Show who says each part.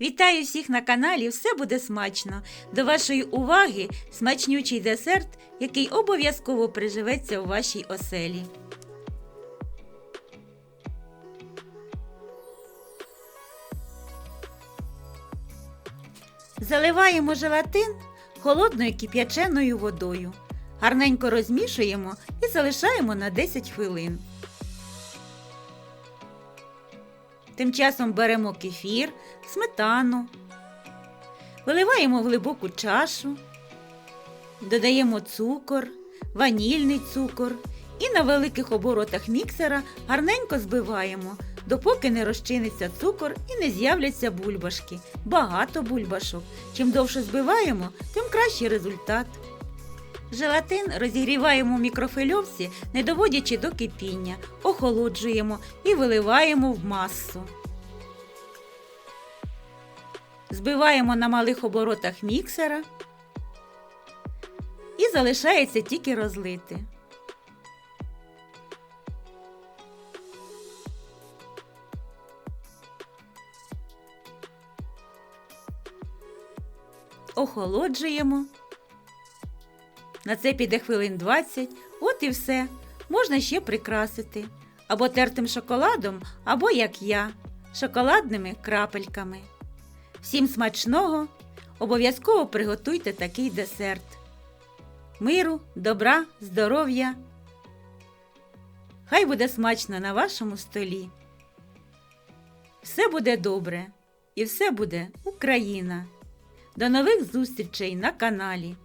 Speaker 1: Вітаю всіх на каналі Все буде смачно. До вашої уваги смачнючий десерт, який обов'язково приживеться у вашій оселі. Заливаємо желатин холодною кип'яченою водою. Гарненько розмішуємо і залишаємо на 10 хвилин. Тим часом беремо кефір, сметану, виливаємо в глибоку чашу, додаємо цукор, ванільний цукор і на великих оборотах міксера гарненько збиваємо, допоки не розчиниться цукор і не з'являться бульбашки. Багато бульбашок. Чим довше збиваємо, тим кращий результат. Желатин розігріваємо в мікрофильовці, не доводячи до кипіння, охолоджуємо і виливаємо в масу. Збиваємо на малих оборотах міксера і залишається тільки розлити. Охолоджуємо. На це піде хвилин 20, от і все. Можна ще прикрасити. Або тертим шоколадом, або, як я, шоколадними крапельками. Всім смачного! Обов'язково приготуйте такий десерт. Миру, добра, здоров'я. Хай буде смачно на вашому столі. Все буде добре і все буде Україна. До нових зустрічей на каналі.